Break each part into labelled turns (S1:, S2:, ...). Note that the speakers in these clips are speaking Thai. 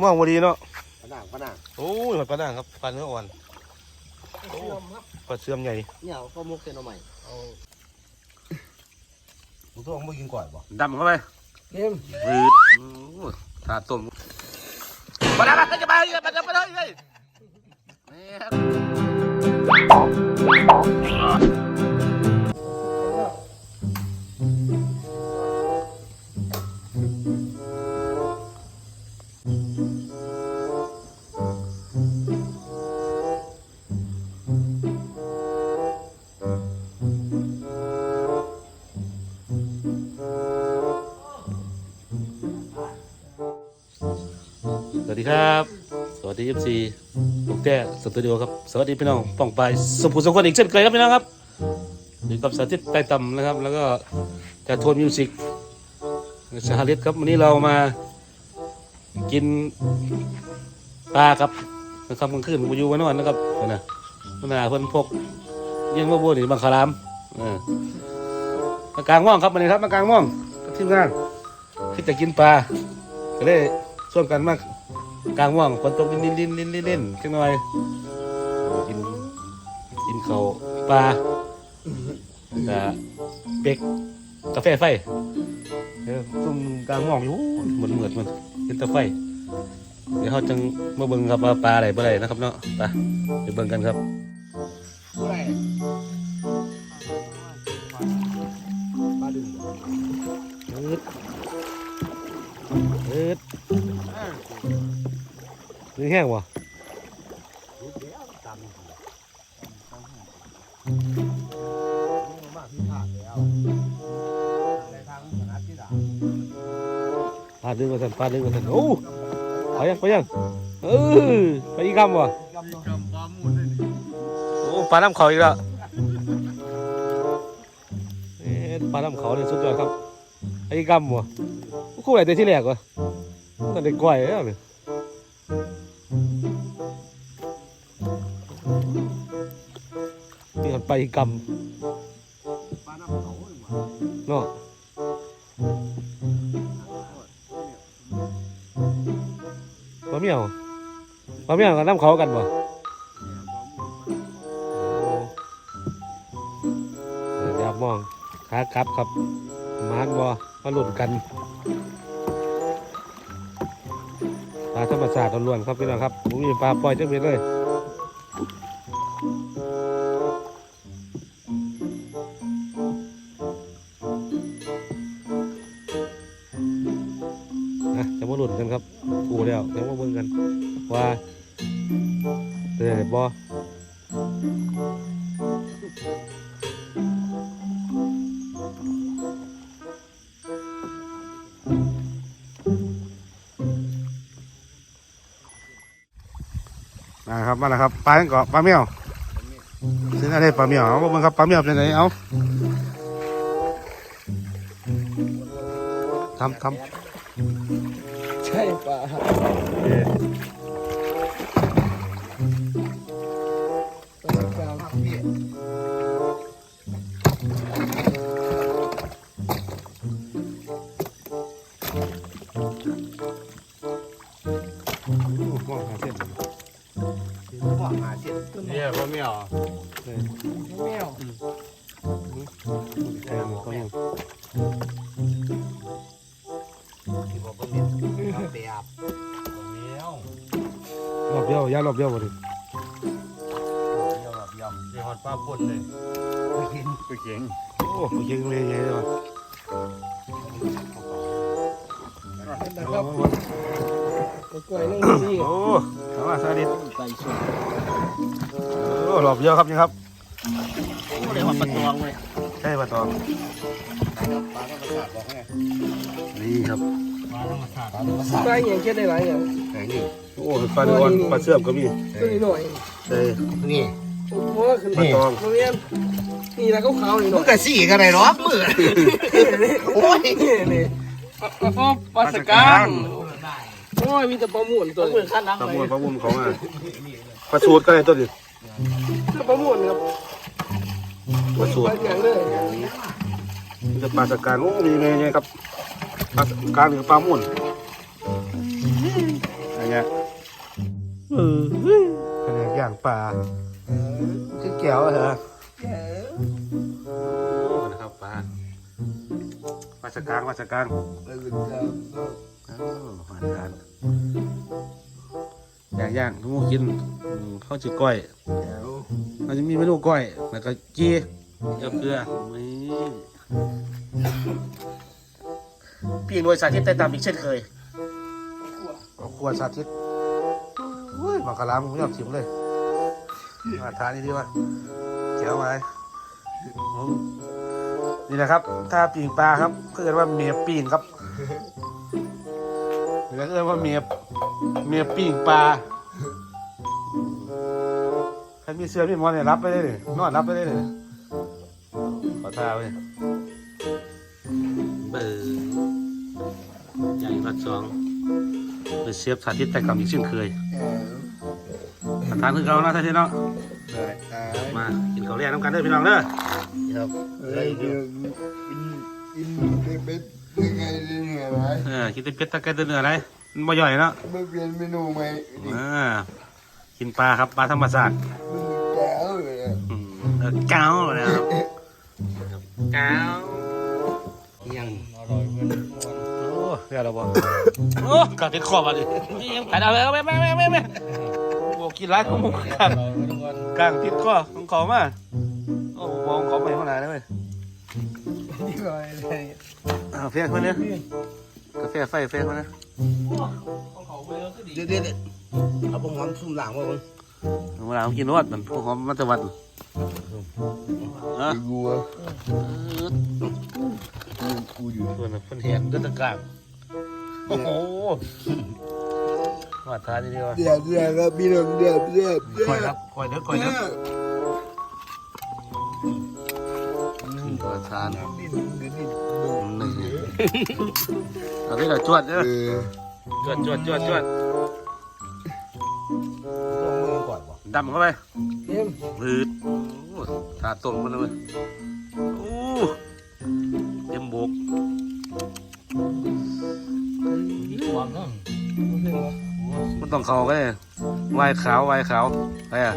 S1: มองพอดีเนาะ
S2: ผนังผนัง
S1: โอ้ยปลาด่างครับปลาเนื้ออ่อน
S2: เชื่อมครับ
S1: ปลาเสื่อมใหญ่
S2: เนี่ยก็มุกเซนเอาใหม่เอา
S3: มึงต้องมากินก่อนบ่
S1: ดำเข้าไป
S2: เกม
S1: รืดโอ้ยถาดต้มมาได้มาจะมาเยอะมาจะมาเลยเลย สวัสดีครับ สวัสดีเอฟซีลูกแก้สตูดิโอครับ สวัสดีพี่น้องป้องไปสมผูสมคนอีกเช่นเคยครับพี่น้องครับอยู่กับสาธิตไต่ต่ำนะครับ แล้วก็แต่โทนมิวสิกชาลิตครับวันนี้เรามากินปลาครับนะครับกลางคืนมาอยู่มานนอนนะครับนั่นนะมันนาเพิ่นพกเยี่ยงว่าบัวนี่บังคารามมากลางม่องครับวันนี้ครับมากลางม่องทีมงานที่จะกินปลาก็เลย ส่วนกันมากกลางว่างฝนตกลินลินลินลินลินลินจังหน่อยกินกินเขาวปลาแต่เป็กกาแฟไฟเออซุ่มกลางว่างอยู่เหมือนเหมือนมันกินแต่ไฟ เดี๋ยวเขาจังมาเบิ่งครับว่าปลาอะไรปลาอะไรนะครับเนาะไปไปเบิ่งกันครับ แห้งวะ
S2: รุดเดียวตำมานทางขนาดที่ด่า
S1: ปลาดึงมาสันปลาดึงมาสันโอ้ไปยังไปยังเออไปอีกคำวะโอ้ปลาน้ำเขาอีกแล้วเอ๊ะปลาน้ำเขาเนี่ยสุดยอดครับไอ้กำวะคู่ไหนแต่ที่แรกวะนั่นเด็กก้อยแล้วเนี่ย นี่มันไปกก
S2: ปลาน้ำเนาะ
S1: ปลาเมี่ยวปลาเมี่ยวกับน้ำเขากันบ่อย่ามองขากลับครับมานบอมาหลุดกัน ปลาธรรมชาติล้วนๆครับพี่น้องครับผมมีปลาปล่อยจังเม็ดเลยนะจะมาหลุดกันครับกูแล้วจะมาเบิ่งกัน ว่าเป็นไงบอ ครับมาแล้วครับปลาเกาะปลาเมี่ยวซื้ออะไรปลาเมี่ยวเอาเบิ่งครับปลาเมี่ยวเป็นไหนเอาทำท
S2: ใช่ปลาำ
S1: เอ่อ
S2: ปลากรามพี่
S1: อู้มองหาเส้น
S2: หอมหาเจ็ดต้น
S3: เนี่ยพ่อไม่เอา
S1: เลย
S2: แมว
S1: แทงเขาอยู่
S2: ที่บอกว่าเป็นแบบ
S3: แมว
S1: รอบเดียวยารอบเดียวบ่ดิ
S3: เยี่ยมแบบเยี่ยมเยี่ยมฮอดป้าพ่นเลย
S2: ไปกิน
S3: ไปเก่ง
S1: โอ้ยยิงเลยไงเลยวะ
S2: นะครับ ก็กล้วยนึ่งนี่
S1: โอ้ถามว่าสาดิต
S2: ใส่ชุด
S1: โอ้รอบเดียวครับนี่ครับ
S2: โอ้เลยว่าปลาตองเลย
S1: ใช่ปลาตอง
S2: ปลาธรรมชาติบอกไง
S1: นี่ครับ
S2: ปลาอย่างเช่นได้หลายอย่าง
S3: ไอ้นี่
S1: โอ้ปลาเนื้ออ่อนปลาเสื่อมก็มี
S2: ตัวนี้หน่อย
S1: ใช่
S3: นี่
S2: โอ้โหขึ้น
S1: ปลาตอง
S2: โรงเรียนนี่นะขาวๆนี่หน่
S3: มึ
S2: องย
S3: กะสี่กันเลยหรอมือ
S2: โอ้ยนี่นี่อ๋อปลาสกัน โอ้ยมีแต่ปลาหมุนตัวนี้
S1: ปลาบุญปลาบุญของอะปลาสูตรก็ได้ตัวนี้
S2: แต่ปลาหมุนครับ
S1: ปลาสู
S2: ป
S1: ต
S2: ลารอย่างเลย
S1: นี่จะปลาสการโอ้มีไงไงครับปลาสการหรือปลามุ่นไงเอออันนี้ย่างปลาคือแก้วเหรอโอ้นะครับปลาปลาสกางปลาสกาง อ้าวอาหารย่างย่างทุกคนกินอืมข้าวจืดก้อยมันจะมีเมนูก้อยแล้วก็เจี๊ยเกลือเกลือนี่ปีนโดยสาธิตใต้ตามอีกเช่นเคยขวดสาธิตอุ้ยมังคลามผมไม่ยอมชิมเลยมาทานนี่ดีกว่าเจียวไหมผมนี่นะครับ ถ้าปีงปลาครับก็เรียกว่าเมียปีนครับ หรือก็เรียกว่าเมียเมียปีงปลาใครมีเสื้อมีหมอนเนี่ยรับไปได้เลยนอนรับไปได้เลยขอท่าไว้เบอร์ใหญ่รัดสองเป็นเชฟสาธิตแต่กลับอีกเช่นเคยทานคือเขานะท่านที่เนาะมากินข้าวแล่น้ำกันเด้อพี่น้องเด้อ
S3: ครับ
S4: เฮ้ยเดี๋ยวกินกินเป็ด ยังไงเหนื่อยไหม
S1: เออกินแต่เป็ดตะไคร้ตัวเนื้ออะไรมันบ่ย่อยเนาะ
S4: ไม่เปลี่ยนเมนูใหม่ดิ
S1: อ่ากินปลาครับปลาธรรมชาติ
S4: มันแก้วเลยอะ
S1: อืมเออเก้าวเลยครับเก้าว
S3: ยัง
S1: โอ้เรียกเราบ่โอ้กัดติดคอมาดินี่ยังกัดเอาเลยเอาไปไปไปไปไปโอ้กินร้ายของมึงกัดกลางติดคอของเขามาโอ้มองเขาไปข้างหน้าได้ไหม
S4: นี่ก็อะไร
S1: อ้าวเฟียคนนี้กาแฟไฟเฟียคนนี้
S3: เดี๋ยวเดี๋ยวเดี๋ยวเอาผมหอมซุ่มหลังว่าผม
S1: เวลากินรวดมันพวกหอมมันจะวัดนะ
S4: กูอะกูอยู่
S1: เพื่อนเพื่อนเห็นก็ตะกร้างโอ้โหมาทานดีๆวะ
S4: เดือดเดือดครับพี่น้องเดือดเดือดเดือ
S1: คอย
S4: ด
S1: ครับคอยเด้อคอยเด้อมาทาน เอาที่เราจวดเด้อ
S4: เออ
S1: จวดจวดจวดจวด
S3: ลงมือก่อนบ่
S1: ดำเข้าไป
S4: เอ็ม
S1: พืดโอ้ถาดต้มมันเลยโอ้เต็มบก
S2: ความนั่น
S1: มันต้องเขาก็ได้วายขาววายขาวไปอะ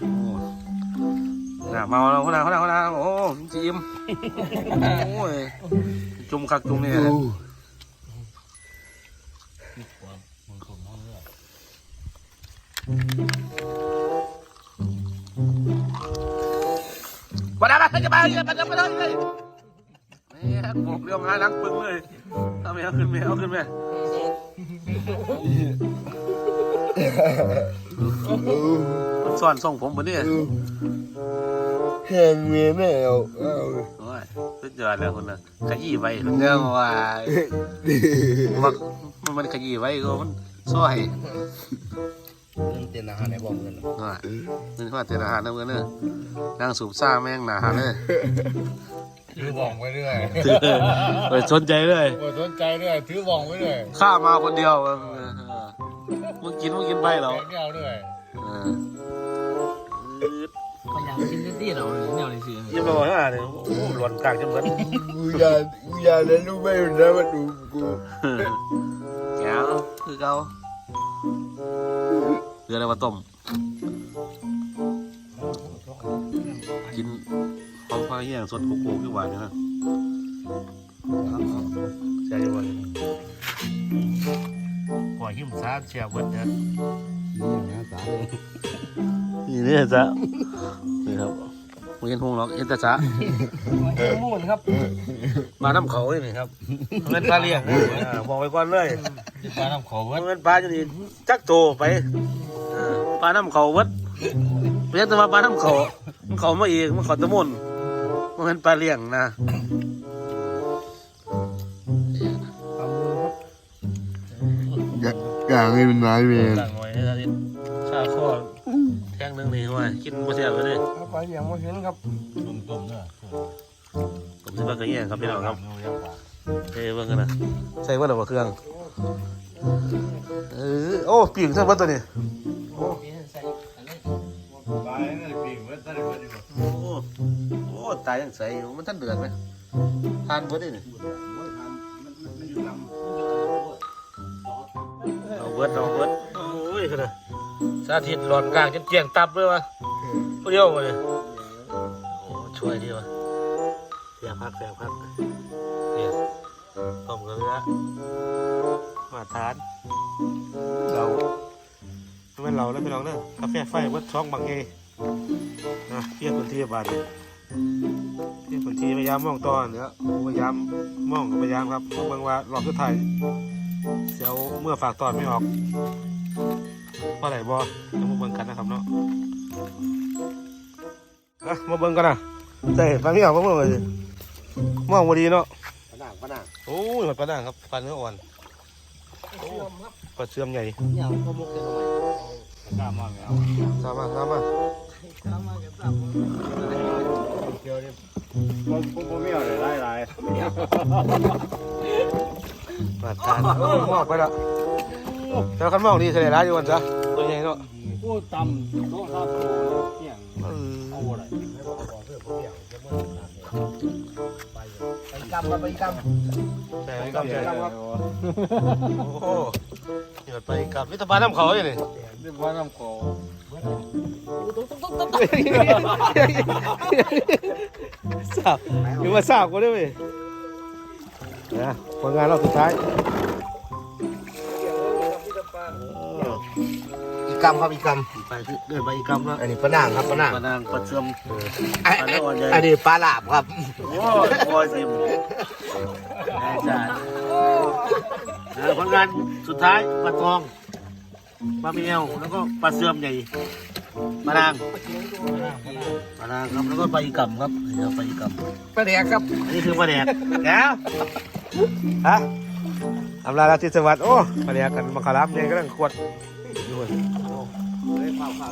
S1: โอ้น่ะเมาแล้วคนน่ะคนน่ะคนน่ะโอ้จีมโอ้ย จุ่มคักจุ่มเนี่ย
S4: กู
S1: มาได้ไปจะไปจะไปจะไปเลยนี่ผมเรียวงานนักปึ้งเลยเอาไม่เอาขึ้นไม่เอาขึ้นไม่มันซ่อนส่งผมบนนี่
S4: แห้งเมียแม่เอาเอา
S1: โอ้ย สุดยอดแล้วคนน่ะขยี้ไว้เรื่องว่าว่ามันมันขยี้ไว้ก็มันซอย
S3: เรื่องเตียนอาหารในบ่อเงิน
S1: ว่านี่ว่าแต่อาหารน้ำเงินเนอะนั่งสูบซ่าแม่งหนาหันเลย
S5: ถือบ่องไว้เรื่อย
S1: ถือเปิดสนใจเลย
S5: ปวดสนใจเรื่อยถือบ่องไว้เรื่อย
S1: ข้ามาคนเดียวเออมึงกินมึงกินไปเหรอ
S5: แกไม่เอาเรื่อย
S2: ยายามกินที่เราเนี่ยแนวในเสียง
S1: ยิ้มไปบอกว่าเนี่ยโอ้โหหล่นกลางจังเหมือน
S4: กูอยากกูอยากได้ลูกแม่นะมาดูกู
S1: แก้วคือเกาเรืออะไรมาต้มกินพร้อมฟ้าแย่งสดโกโก้คือหวานนะใช่ไหมปล่อยหิมซาเชียร์เวิร์ดนะ
S3: นี่นะสาว
S1: นี่เนี่ยจ้ะ เห็นหงหรอกเห็นแต่จ้ะ
S2: มูนครับ
S1: มาน้ำเขาเลยนี่ครับเงินปลาเลี้ยงนะอ่าบอกไว้ก่อนเลย
S5: ปลาน้ำเขาเว้ย
S1: เงินปลาอยู่นี่จักโตไปเออปลาน้ำเขาวิร์ดเรียกแต่ว่าปลาน้ำเขามันเขามาเองมันเขาตะมุนมันเป็นปลาเลี้ยงนะ
S4: อยากอยากให้มันน้อยเมีย
S1: ต่างหน่อยนี่ทิข้าข้อแท่งหนึงนี่ว่ากินบ่เสียไปเลย
S2: เอาไปอย่างมาเห็นครับ
S5: ตุ่มๆเนอะ
S1: ผมสิว่ากระเงี้ยงครับพี่น้องครับ
S5: เอาอย่างกว่า
S1: เฮ้ยเบิ่งกันนะใส่ว่าเราบ่เครื่องเออโอ้ปีกใส่เบ่ตัวนี้
S5: ปลาเนี่ยปีกเว้ยตั้งแต่วันนี้บ่
S1: โอ้โอ้ตายยังใส่อยู่มันทันเดือดไหมทานบ่ได้นี่เอาเบิดเอาเบิดโอ้ยคือน่ะสาธิตหลอนกลางจนเจียงตับเลยวะ ผู้เดียวมาเลยโอ้ช่วยดีวะเสียพักเสียพักเนี่ยต้มกันเลยละมาทาน เราไม่เป็นเราแล้วพี่น้องเนอะกาแฟไฟวัดช่องบางเอนะเที่ยงคนที่บาทเที่ยงคนที่พยายามมองตอนเนี้ยพยายามมองก็พยายามครับบิ่งว่าหลอกสุดท้ายเสียวเมื่อฝากตอนไม่ออกเพราะไหนบอจะมาเบิ่งกันนะครับเนาะ อะมาเบิ่งกันนะใช่ฟังไม่ออกมาเบิ่งเลยมองพอดีเนาะ
S3: ปะนางปะนาง
S1: โอ้ยมันปลาด่างครับปลาเนื้ออ่อนปลาเชื่อมใหญ่
S3: เนี่ยพ่อมุกเลยทำไม
S5: กล้ามาแมว
S1: ตามมาตามมา
S5: ผมผมผมไม่เอาเลยไล่ไล่
S1: มาทานมองไปละแล้วคันมองดีเสร็จแล้วอยู่กันจ้ะตัวใหญ่เนาะ
S5: โอ้ตำต้องข้าวโพด เที่ยง
S1: เออ
S5: เอาอะไร
S3: ไปกำมาไปกำ
S1: แต่ก็ใหญ่โอ้โหหยดไปกับนี่ตะปาน้ำเขาอยู่นี่
S5: เรียกว่าน้ำโข
S1: สาบหรือว่าสาบก็ได้เว้ยนะผลงานเราสุดท้าย
S3: อีกำครับอีก
S1: ไปเดินไปอีกคำแล้วำ
S3: อันนี้ปะนางครับปะนาง
S1: ปลานางปลาเชื่อม
S3: ไอ้ไอ้อันนี้ปลาหลาบครับ
S1: โอ้ยโอ้ยสิมได้จ้าผลงานสุดท้ายปลาทองปลาเมียวแล้วก็ปลาเสื่อมใหญ่ปลานางปลานางครับแล้วก็ปลาอีกำครับเดี๋ยวปลาอีกำ
S3: ปลาแดกครับ
S1: อันนี้คือปลาแดกแล้วฮะอำลาลาทิสวัสดิ์โอ้ปลาแดกกันมาขลับเนี่ยก็ต้องขวดดู 我也怕怕